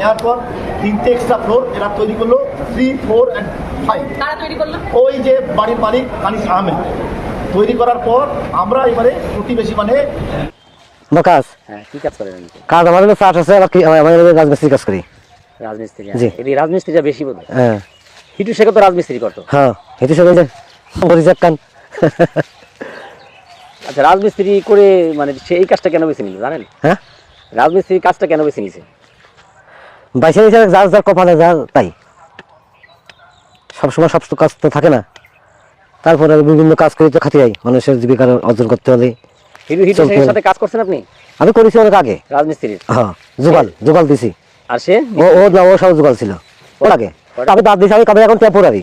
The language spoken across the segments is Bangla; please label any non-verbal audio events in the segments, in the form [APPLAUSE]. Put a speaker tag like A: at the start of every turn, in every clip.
A: নেওয়ার পর তিনটে এক্সট্রা ফ্লোর এরা তৈরি করল থ্রি ফোর অ্যান্ড ফাইভ
B: কারা তৈরি করল?
A: ওই যে বাড়ির মালিক আনিস আহমেদ। তৈরি করার পর আমরা এবারে প্রতিবেশী মানে
C: কাজ।
D: হ্যাঁ কি কাজ করেন
C: কাজ আমার চাষ আছে আবার কি- আমার আমার হলো রাজমিস্ত্রি কাজ করি।
D: রাজমিস্ত্রি
C: জি।
D: রাজমিস্ত্রিটা বেশি বোধ হয়।
C: হ্যাঁ
D: হিটু শেখে তো রাজমিস্ত্রি করতো?
C: হ্যাঁ যে
D: আচ্ছা রাজমিস্ত্রি করে মানে সে এই কাজটা কেন বেছে নিল জানেন?
C: হ্যাঁ?
D: রাজমিস্ত্রির কাজটা কেন বেছে নিছে?
C: বাইশে হিসাবে যার যার কপালে যা তাই। সবসময় সব কাজ তো থাকে না। তারপরে বিভিন্ন কাজ করি তো খাতে যাই মানুষের জীবিকা অর্জন করতে হলে।
D: সাথে কাজ করছেন আপনি?
C: আমি করেছি অনেক আগে।
D: রাজমিস্ত্রির?
C: হ্যাঁ জোগাল জোগাল দিছি।
D: আর সে?
C: ও ও না ও সব জোগাল ছিল। ওর আগে। দিয়েছি আমি কবে এখন টেম্পোরারি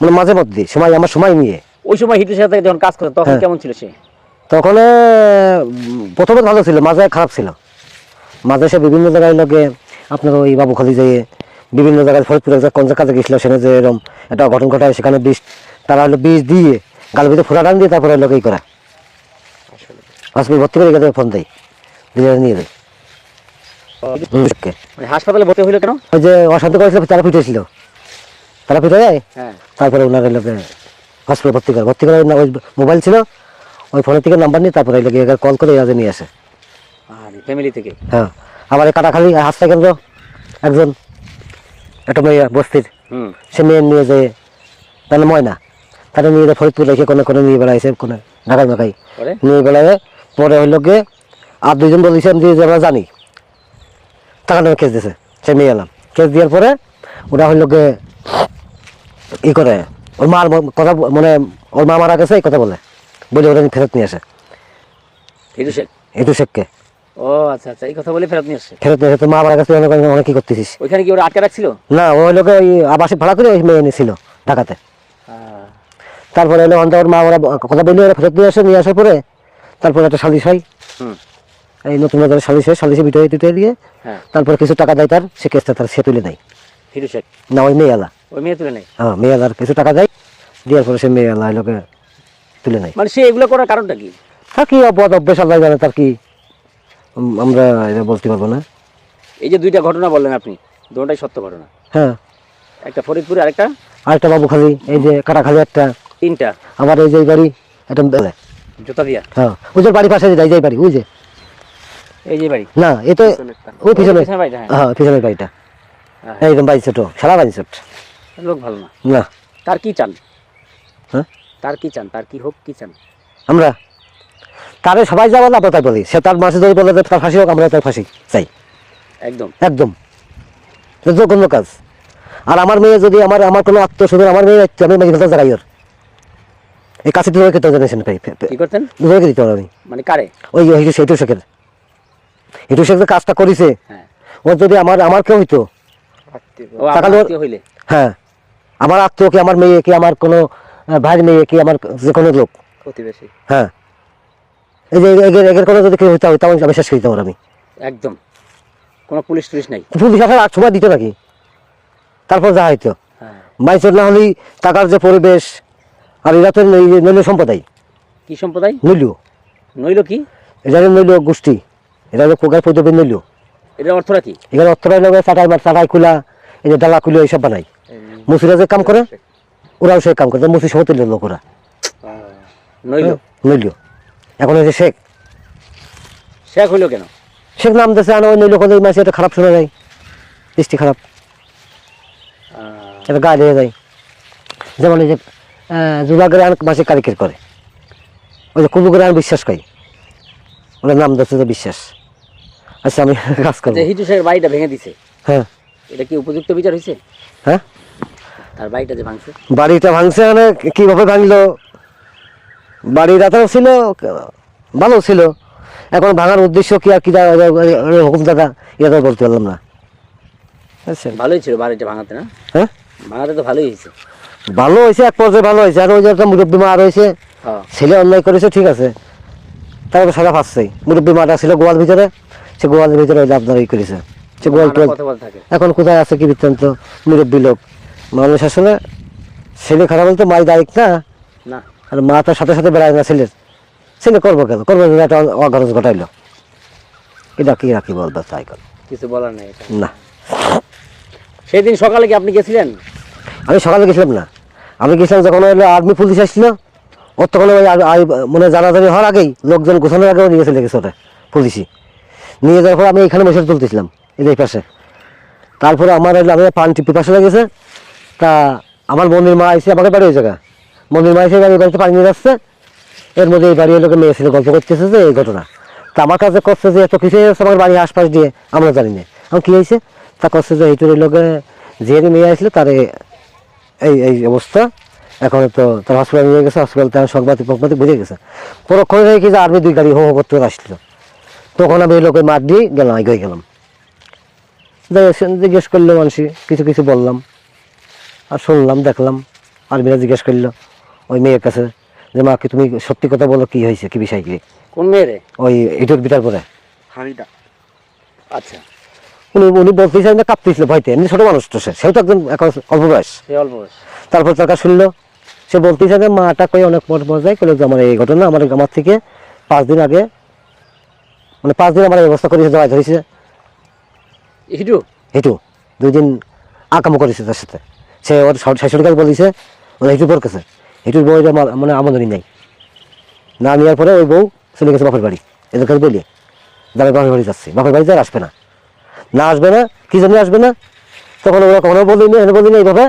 C: মানে মাঝে মধ্যে সময় আমার সময় নিয়ে।
D: ওই সময় হিটুর সাথে যখন কাজ করতো তখন
C: হ্যাঁ।
D: কেমন ছিল সে?
C: তখন প্রথমে ভালো ছিল মাঝে খারাপ ছিল। মাঝে সে বিভিন্ন জায়গায় লোকে আপনার ওই বাবুখালি যেয়ে বিভিন্ন জায়গায় ফরিদপুরে কোন যে কাজে গেছিল সেখানে যে এরকম একটা ঘটন ঘটায় সেখানে বিষ তারা হলো বিষ দিয়ে গাল ভিতরে ফোটা টান দিয়ে তারপরে লোকেই করা? হসপিটাল ভর্তি করে গেলে ফোন দেয় দিয়ে নিয়ে যায়। ওকে।
D: মানে হাসপাতালে ভর্তি হইল কেন?
C: ওই যে অশান্তি করেছিল তারা পিটেছিল তারা পিটে যায়?
D: হ্যাঁ।
C: তারপরে ওনার লোকে হসপিটাল ভর্তি করে। ভর্তি করে ওই মোবাইল ছিল ওই ফোনের থেকে নাম্বার নিয়ে তারপরে লোকে কল করে নিয়ে আসে।
D: ফ্যামিলি থেকে?
C: হ্যাঁ। আবার এই কাটাখালি হাসতা কেন্দ্র একজন একটা মেয়ে বস্তির সে মেয়ে নিয়ে যে তাহলে ময়না। তাহলে নিয়ে যায় ফরিদপুর রেখে কোনো কোনো নিয়ে বেড়াইছে কোনো ঢাকায় মাকাই নিয়ে বেড়ায় পরে হইল গিয়ে আর দুইজন বলেছেন যে আমরা জানি টাকা নামে কেস দিয়েছে সে নিয়ে এলাম কেস দেওয়ার পরে ওরা হইল গিয়ে ই করে ওর মার কথা মানে ওর মা মারা গেছে এই কথা বলে। বলে ওরা ফেরত নিয়ে আসে।
D: হিটু শেখ।
C: এটু শেখকে।
D: ও আচ্ছা আচ্ছা এই কথা বলে ফেরত নিয়ে আসছে।
C: ফেরত নিয়ে তোর মা মারা গেছে অনেক অনেক কি করতেছিস।
D: ওইখানে কি ওরা আটকে রাখছিল?
C: না ওই লোকে ওই আবাসিক ভাড়া করে মেয়ে এনেছিল ঢাকাতে। তারপরে এলো অন্ত ওর মা ওরা কথা বললে ওরা ফেরত নিয়ে আসে নিয়ে আসার পরে তারপরে একটা সালিশ হয়। এই নতুন বাজারে সালিশ হয় সালিশে বিটয়ে টুটে দিয়ে।
D: হ্যাঁ।
C: তারপরে কিছু টাকা দেয় তার সে কেসটা তার সে তুলে
D: দেয় শেখ।
C: না ওই মেয়ে আলা
D: ওই মেয়ে তুলে নেই
C: হ্যাঁ মেয়ে আলার কিছু টাকা দেয় দেওয়ার পরে সে মেয়ে আলা লোকে তুলে নেয়।
D: মানে সে এগুলো করার কারণটা কি?
C: তার কি অপরাধ অভ্যেস আল্লাহ জানে তার কি আমরা এটা বলতে পারব না।
D: এই যে দুইটা ঘটনা বললেন আপনি দুটাই সত্য ঘটনা।
C: হ্যাঁ।
D: একটা ফরিদপুরে আরেকটা?
C: আরেকটা বাবু খালি এই যে কাটাখালি একটা।
D: তিনটা।
C: আমার এই যে বাড়ি একটা বেলে
D: জুতা দিয়া
C: হ্যাঁ। ওই যে বাড়ি পাশে যে যাই যাই বাড়ি ওই যে।
D: এই যে বাড়ি?
C: না এ তো ওই পিছনে
D: হ্যাঁ।
C: হ্যাঁ পিছনের বাড়িটা।
D: হ্যাঁ।
C: একদম বাড়ি ছোট সারা বাড়ি ছোট।
D: লোক ভালো না।
C: না।
D: তার কি চান?
C: হ্যাঁ?
D: তার কি চান? তার কি হোক কি চান?
C: আমরা? তারে সবাই যা বলে আমরা তাই বলি। সে তার মাসে যদি বলে যে তার ফাঁসি হোক আমরা তার ফাঁসি চাই
D: একদম।
C: একদম। জঘন্য কাজ। আর আমার মেয়ে যদি আমার আমার কোনো আত্মস্বজন আমার মেয়ে আমি মেয়ে ফেলতে জায়গায় ওর। এই কাছে তুলে খেতে জানিয়েছেন ভাই
D: কি করতেন?
C: দুজনকে দিতে পারো আমি।
D: মানে কারে?
C: ওই ওই সেটু শেখের। এটু শেখ যে কাজটা করেছে
D: হ্যাঁ।
C: ও যদি আমার আমার কেউ হইতো
D: আত্মীয় হইলে?
C: হ্যাঁ। আমার আত্মীয় কি আমার মেয়ে কি আমার কোনো ভাইয়ের মেয়ে কি আমার যে কোনো লোক।
D: প্রতিবেশী।
C: হ্যাঁ। এই যে এগের এগের কোনো যদি কেউ হইতে হইতো আমি শেষ করে দিতাম আমি।
D: একদম। কোনো পুলিশ টুলিশ নাই।
C: পুলিশ আসার আগ সময় দিত নাকি? তারপর যা হইতো।
D: হ্যাঁ।
C: মাইসের না হলেই টাকার যে পরিবেশ আর এরা তো নৈল সম্প্রদায়।
D: কি সম্প্রদায়?
C: নৈল
D: নইল কি?
C: হলো নৈল গোষ্ঠী। এরা হলো কোকার পদ্ধতি নৈল
D: এটার অর্থটা কি?
C: এখানে অর্থরাই লগে চাটাই মার চাটাই খুলা এই যে ডালা খুলে এইসব বানাই মুসিরা যে কাম করে ওরাও সেই কাম করে মুসি সমতুল্য লোক ওরা
D: নইল।
C: নৈল এখন যে শেখ।
D: শেখ হইল কেন?
C: শেখ নাম দিয়েছে আর ওই নৈল মাসে এটা খারাপ শোনা যায়। দৃষ্টি খারাপ। এটা গা লেগে যায়। যেমন এই যে যুবাগের আন মাসে কারিকের করে। ওই যে কুবুকের আন বিশ্বাস করি। ওনার নাম যে বিশ্বাস। আচ্ছা আমি [LAUGHS] কাজ করব।
D: যে হিটু শেখের বাড়িটা ভেঙে দিছে।
C: হ্যাঁ।
D: এটা কি উপযুক্ত বিচার হয়েছে
C: হ্যাঁ?
D: তার বাড়িটা যে ভাঙছে?
C: বাড়িটা ভাঙছে মানে কীভাবে ভাঙলো? বাড়ির রাতাও ছিল ভালো ছিল। এখন ভাঙার উদ্দেশ্য কি আর কি হুকুম দাদা এটা তো বলতে পারলাম না। বুঝছেন?
D: ভালোই ছিল বাড়িটা ভাঙাতে না?
C: হ্যাঁ?
D: ভাঙাতে তো ভালোই হয়েছে।
C: ভালো হয়েছে এক পর্যায়ে ভালো হয়েছে। আর ওই যে একটা মুরব্বী মা রয়েছে
D: হ্যাঁ।
C: ছেলে অন্যায় করেছে ঠিক আছে। তারপর সাজা পাচ্ছে মুরব্বী মাটা ছিল গোয়াল ভিতরে সে গোয়ালের ভিতরে ওই আপনার ই করেছে। সে গোয়াল এখন কোথায় আছে কি বৃত্তান্ত? মুরব্বী লোক। মানুষ আসলে ছেলে খারাপ বলতে মাই দায়িক না।
D: না।
C: আর মা তার সাথে সাথে বেড়ায় না ছেলের। ছেলে করব কেন? করব একটা অঘরজ ঘটাইলো। এটা কি রাখি বলতো তাই কর।
D: কিছু বলার নেই
C: না।
D: সেই দিন সকালে কি আপনি গেছিলেন?
C: আমি সকালে গেছিলাম না। আমি গেছিলাম যখন আর্মি পুলিশ আসছিল ওর তখন মানে জানাজানি হওয়ার আগেই লোকজন গোছানোর আগেও নিয়ে চলে গেছে ওটা পুলিশই। নিয়ে যাওয়ার পর আমি এখানে বসে তুলতেছিলাম এই পাশে। তারপরে আমার আমি পান টিপি পাশে গেছে তা আমার মন্দির মা এসে আমাকে বাড়ি ওই জায়গা মন্দির মা এসে আমি বাড়িতে পানি নিয়ে যাচ্ছে। এর মধ্যে এই বাড়ির লোকে মেয়ে ছিল গল্প করতেছে যে এই ঘটনা। তা আমার কাছে করছে যে এত কিছু হয়েছে আমার বাড়ির আশপাশ দিয়ে? আমরা জানি না। এখন কী হয়েছে? তা করছে যে এইটুর লোকে যে মেয়ে আসলে তার এই এই অবস্থা। এখন তো তার হসপিটাল নিয়ে গেছে হসপিটাল তার সংবাদ প্রকবাদে বুঝে গেছে। পরক্ষণ হয়ে যে আর্মি দুই গাড়ি হো হো করতে আসছিল তখন আমি এই লোকের মাঠ দিয়ে গেলাম এগিয়ে গেলাম। জিজ্ঞেস করল মানুষ কিছু কিছু বললাম। আর শুনলাম, দেখলাম। আর্মিরা জিজ্ঞেস করল ওই মেয়ের কাছে যে মা কি তুমি সত্যি কথা বলো কি হয়েছে? কি বিষয় কি?
D: কোন মেয়েরে?
C: ওই এটুক বিটার পরে।
D: আচ্ছা।
C: উনি উনি বলতে চাই না কাঁপতেছিল ভয়তে। এমনি ছোট মানুষ তো সে। সেও তো একজন এখন অল্প বয়স।
D: সে অল্প বয়স।
C: তারপর তার শুনলো। সে বলতে চায় যে মাটা কই অনেক মজায় করল যে আমার এই ঘটনা। আমার আমার থেকে পাঁচ দিন আগে মানে পাঁচ দিন আমার ব্যবস্থা করেছে জবাই ধরেছে।
D: ইটু
C: হেঁটু দুই দিন আকামো করেছে তার সাথে। সে ওর শাশ- শাশুড়ি কাছে বলেছে ওর হেঁটু পর কাছে হেঁটুর বউ মানে আমদানি নেই। না নেওয়ার পরে ওই বউ চলে গেছে বাপের বাড়ি। এদের কাছে বলি দাঁড়ায় বাপের বাড়ি যাচ্ছে। বাপের বাড়িতে আর আসবে না। না আসবে না, কি জন্য আসবে না? তখন ওরা কখনো বলিনি এনে বলিনি এইভাবে।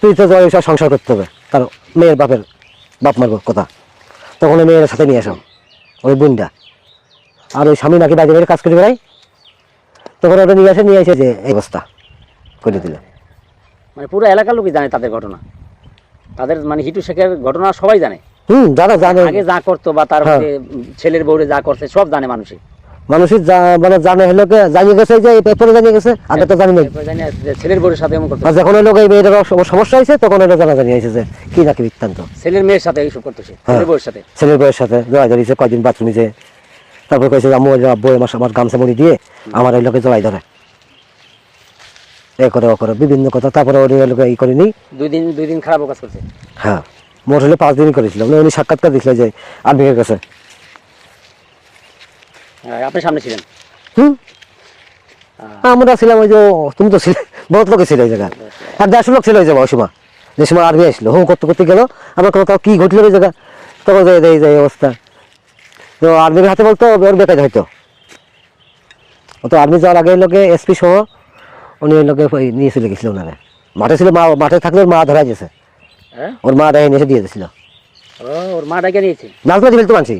C: তুই তো সংসার করতে হবে। তার মেয়ের বাপের বাপ মার কথা। তখন ওই মেয়ের সাথে নিয়ে আসাম ওই বোনটা। আর ওই স্বামী নাকি বাইরে বাইরে কাজ করে বেড়ায়? তখন ওটা নিয়ে আসে, নিয়ে এসে যে এই অবস্থা করে দিল।
D: মানে পুরো এলাকার লোকই জানে তাদের ঘটনা। তাদের মানে হিটু শেখের ঘটনা সবাই জানে।
C: হুম জানা জানে।
D: আগে যা করতো বা তার
C: হ্যাঁ।
D: ছেলের বউরে যা করছে সব জানে মানুষই।
C: মানুষের যা- মানে জানে হলো জানিয়ে গেছে যে পেপারে জানিয়ে গেছে আগে তো জানি নাই।
D: জানি ছেলের বউরের সাথে এমন করতো।
C: যখন হলো এই মেয়েটার সম- সমস্যা হয়েছে তখন এটা জানা জানিয়ে হয়েছে যে কি নাকি বৃত্তান্ত।
D: ছেলের মেয়ের সাথে এইসব করতো
C: হ্যাঁ।
D: ছেলের বউয়ের সাথে।
C: ছেলের বউয়ের সাথে জড়াই ধরেছে কয়দিন বাথরুমে যে তারপর কয়েছে আম্মু আব্বু আমার আমার গামছা মুড়ি দিয়ে আমার এই লোকে জড়াই ধরে। এ করে ও করে বিভিন্ন কথা তারপরে লোকে ই করিনি।
D: দুই দিন দুই দিন খারাপ কাজ করছে।
C: হ্যাঁ মোট হলে পাঁচ দিনই করেছিল। মানে উনি সাক্ষাৎকার যে আর্মিকের কাছে
D: হ্যাঁ, আপনি সামনে ছিলেন?
C: হুম? আমরা ছিলাম ওই যে তুমি তো ছিলে বহুত লোকে ছিল ওই জায়গায়। আর দেড়শো লোক ছিল ওই জায়গা ওই সময়। যে সময় আর্মি আসলো হুম করতে করতে গেল। আমরা কোনো কি ঘটলো ওই জায়গা তখন যে এই যে অবস্থা। তো আর্মির হাতে বলতো ওর বেকার হয়তো তো আর্মি যাওয়ার আগে লোকে এসপি সহ উনি ওই লোকে ওই নিয়ে চলে গেছিল ওনারে। মাঠে ছিল মা মাঠে থাকলে ওর মা ধরা গেছে
D: হ্যাঁ?
C: ওর মা ডাই নিয়ে এসে দিয়ে দিয়েছিল।
D: ও, ওর মা ডাকে নিয়েছে?
C: মাঝে ফেলতো মানছি।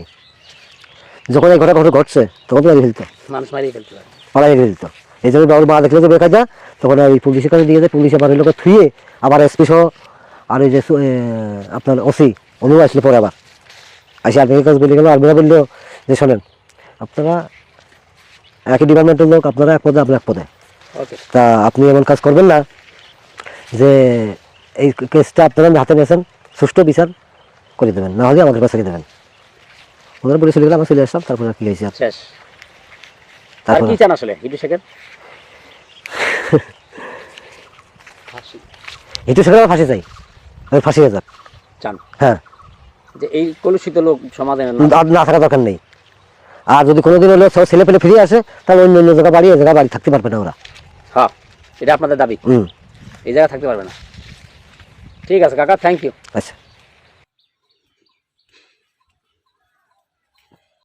C: যখন এই ঘটনা ঘটনা ঘটছে তখন তো মাঝে ফেলতো।
D: মানুষ মারিয়ে ফেলতে।
C: ফেলত। এই জন্য ওর মা দেখলে যে বেকার যা তখন ওই পুলিশের কাছে দিয়ে যায় পুলিশ আবার ওই লোকে থুয়ে আবার এসপি সহ আর ওই যে আপনার ওসি অনু আসলো পরে আবার। আসি আর্মির কাছে বলে গেল আর্মিরা বলল যে শোনেন আপনারা একই ডিপার্টমেন্টের লোক আপনারা এক পদে আপনার এক পদে। তা আপনি এমন কাজ করবেন না যে এই কেসটা আপনারা হাতে নিয়েছেন সুষ্ঠু বিচার করে দেবেন না হলে আমাদের কাছে দেবেন। ওনারা বলে চলে গেলে আমরা চলে আসলাম তারপরে কি হয়েছে? আর
D: শেষ। আর কি চান আসলে হিটু শেখের? [LAUGHS]
C: একটু সেখানে ফাঁসি চাই। আমি ফাঁসি যাক।
D: চান?
C: হ্যাঁ।
D: যে এই কলুষিত লোক সমাজে না
C: আর না থাকা দরকার নেই। আর যদি কোনোদিন হলো ছেলে পেলে ফিরে আসে তাহলে অন্য অন্য জায়গা বাড়ি জায়গা বাড়ি থাকতে পারবে না ওরা।
D: হ্যাঁ এটা আপনাদের দাবি।
C: হুম।
D: এই জায়গায় থাকতে পারবে না। ঠিক আছে কাকা থ্যাংক ইউ
C: আচ্ছা।